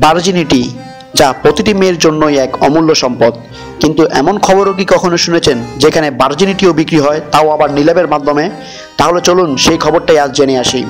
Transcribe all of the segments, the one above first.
Virginity যা প্রতিটি মেয়ের জন্যই এক অমূল্য সম্পদ। কিন্তু এমন খবরও কি কখনো শুনেছেন, যেখানে ভার্জিনিটিও বিক্রি হয়, তাও আবার নিলামের মাধ্যমে? তাহলে চলুন সেই খবরটাই আজ জেনে আসি।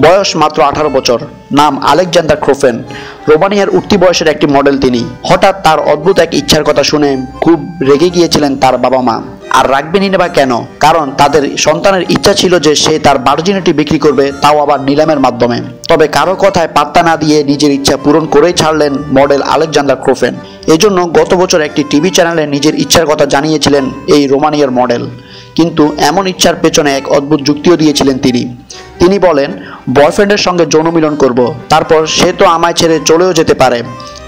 বয়স মাত্র আঠারো বছর। নাম আলেকজান্ডার ক্রোফেন। রোমানিয়ার উঠতি বয়সের একটি মডেল তিনি। হঠাৎ তার অদ্ভুত এক ইচ্ছার কথা শুনে খুব রেগে গিয়েছিলেন তার বাবা মা। আর রাখবেনই না বা কেন? কারণ তাদের সন্তানের ইচ্ছা ছিল যে সে তার ভার্জিনিটি বিক্রি করবে, তাও আবার নিলামের মাধ্যমে। তবে কারও কথায় পাত্তা না দিয়ে নিজের ইচ্ছা পূরণ করেই ছাড়লেন মডেল আলেকজান্ডার ক্রোফেন। এজন্য গত বছর একটি টিভি চ্যানেলে নিজের ইচ্ছার কথা জানিয়েছিলেন এই রোমানিয়ার মডেল। কিন্তু এমন ইচ্ছার পেছনে এক অদ্ভুত যুক্তিও দিয়েছিলেন তিনি। তিনি বলেন বয়ফ্রেন্ডের সঙ্গে যৌন মিলন করব। তারপর সে তো আমায় ছেড়ে চলেও যেতে পারে।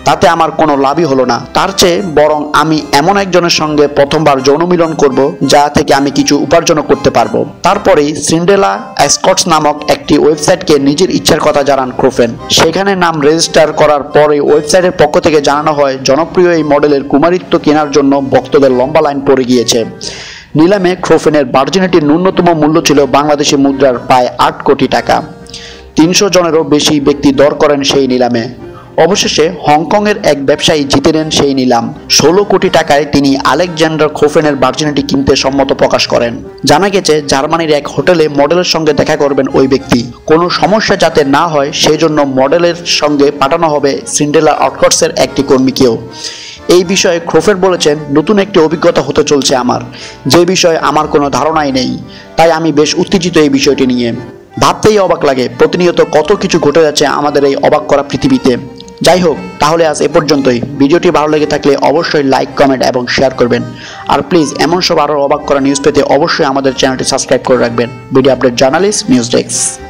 তাতে আমার কোনো লাভই হলো না। তার চেয়ে বরং আমি এমন একজনের সঙ্গে প্রথমবার যৌন মিলন করব, যা থেকে আমি কিছু উপার্জনও করতে পারব। তারপরেই সিন্ডেলা স্কটস নামক একটি ওয়েবসাইটকে নিজের ইচ্ছার কথা জানান ক্রোফেন। সেখানে নাম রেজিস্টার করার পরে ওয়েবসাইটের পক্ষ থেকে জানানো হয়, জনপ্রিয় এই মডেলের কুমারিত্ব কেনার জন্য ভক্তদের লম্বা লাইন পড়ে গিয়েছে। নিলামে ক্রোফেনের ভার্জিনিটির ন্যূনতম মূল্য ছিল বাংলাদেশি মুদ্রার প্রায় আট কোটি টাকা। তিনশো জনেরও বেশি ব্যক্তি দর করেন সেই নিলামে। অবশেষে হংকংয়ের এক ব্যবসায়ী জিতে নেন সেই নিলাম। ষোলো কোটি টাকায় তিনি আলেকজান্ডার খোফেনের ভার্জিনিটি কিনতে সম্মত প্রকাশ করেন। জানা গেছে, জার্মানির এক হোটেলে মডেলের সঙ্গে দেখা করবেন ওই ব্যক্তি। কোনো সমস্যা যাতে না হয় সেই জন্য মডেলের সঙ্গে পাঠানো হবে সিন্ডেলা অটকটসের একটি কর্মীকেও। এই বিষয়ে ক্রোফের বলেছেন, নতুন একটি অভিজ্ঞতা হতে চলছে আমার। যে বিষয়ে আমার কোনো ধারণাই নেই, তাই আমি বেশ উত্তেজিত এই বিষয়টি নিয়ে। ভাবতেই অবাক লাগে, প্রতিনিয়ত কত কিছু ঘটে যাচ্ছে আমাদের এই অবাক করা পৃথিবীতে। যাই হোক, তাহলে আজ এ পর্যন্তই। ভিডিওটি ভালো লেগে থাকলে অবশ্যই লাইক, কমেন্ট এবং শেয়ার করবেন। আর প্লিজ, এমন সব আরও অবাক করা নিউজ পেতে অবশ্যই আমাদের চ্যানেলটি সাবস্ক্রাইব করে রাখবেন। Video update journalist, news desk.